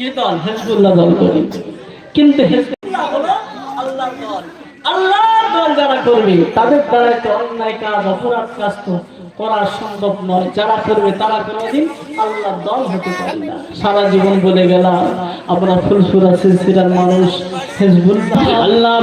কি দল হেজবুল্লাহ দল করি। কিন্তু হেজবুল্লাহ হলো আল্লাহর দল। আল্লাহর দল যারা করবে, তাদের দ্বারা একটা অন্যায় কাজ, অপরাধ কাজ তো করা সম্ভব নয়। যারা করবে, তারা কোনোদিন আল্লাহর দল হতে পারে না। সারা জীবন বলে গেলাম, আমরা ফুলসুরা সিলসিলার মানুষ আল্লাহ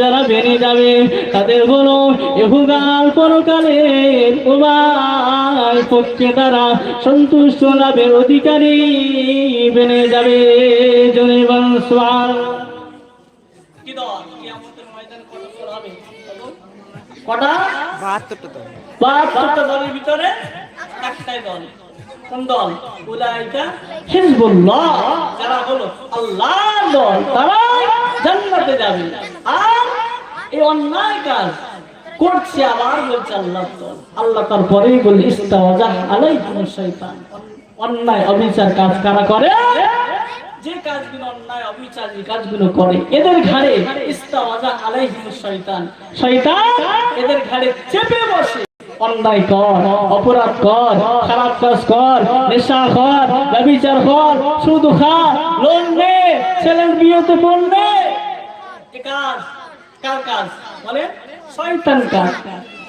যারা যাবে তাদের কোনো ইহুগাল পরকালের উভয় পক্ষে তারা সন্তুষ্ট লাভের অধিকারী বেড়ে যাবে জনিবন সোয়াল। কি দল? কিয়ামতের ময়দানে কত হবে? কটা? বাহাত্তরটা তো বাহাত্তরটা দলের ভিতরে একটাই দল। কোন দল? উলাইকা হিজবুল্লাহ। যারা হলো আল্লাহর দল তারা জান্নাতে যাবে। আর এই অন্যায় কাজ করছে আবার বলছে আল্লাহ দল। আল্লাহ তারপরেই বলে ইস্তাওয়াজা আলাইকুম শয়তান অন্যায় অবিচার কাজ কারা করে? যে কাজগুলো অন্যায় অবিচার কাজগুলো করে, এদের ঘাড়ে ইস্তাওয়াজা আলাইহিম শয়তান। শয়তান এদের ঘাড়ে চেপে বসে। অন্যায় কর, অপরাধ কর, খারাপ কাজ কর, নেশা কর, ব্যবিচার কর শুধু খা লোন নে, ছেলের বিয়েতে এ কাজ, কার কাজ? বলে শয়তান কাজ?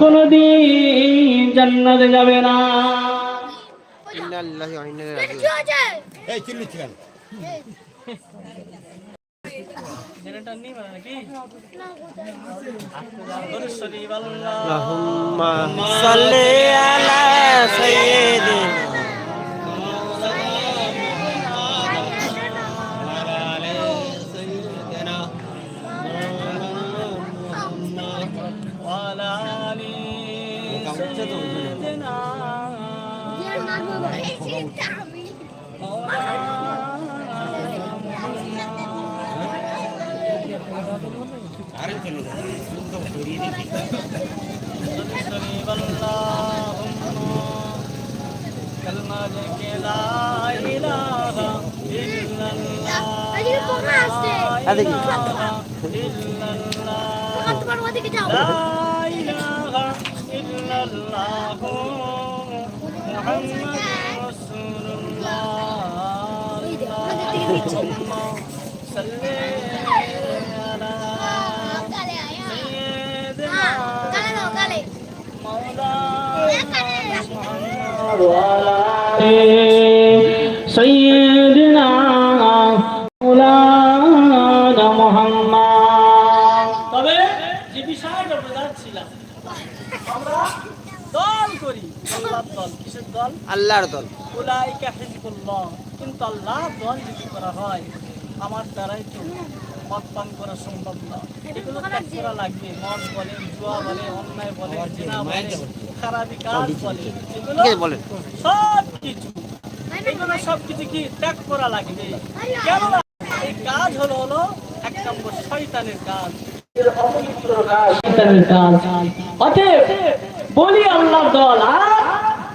কোনোদিন জান্নাতে যাবে না। লিল্লাহি ওয়া ইন্না আলা সাইয়্যিদিনা তোমার ওদিকে যাও। سيدنا مولانا محمد তবে যে বিষয়টা বোঝাচ্ছিলাম আমরা দল করি আল্লাহর দল? কিসের দল? আল্লাহর দল। উলাইকা হিজবুল্লাহ। কিন্তু আল্লাহ দল যদি করা হয় আমার দ্বারাই তো মদ পান করা সম্ভব না। এগুলো ত্যাগ করা লাগবে। মদ বলে জুয়া বলে অন্যায় বলে জিনা বলে খারাপি কাজ বলে এগুলো সব কিছু। এগুলো সব কিছু কি ত্যাগ করা লাগবে? এই কাজ হলো হলো এক নম্বর শয়তানের কাজ। শয়তানের কাজ অতএব বলি আল্লাহ দল আর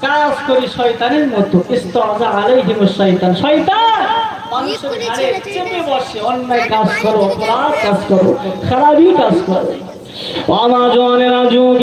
কাজ করি শয়তানের মতো। ইস্তাজা আলাইহিম শয়তান। শয়তান! মানুষের ঘাড়ে চেপে বসে অন্যায় কাজ করো অপরাধ কাজ করো খারাপই কাজ করো। আমার জনের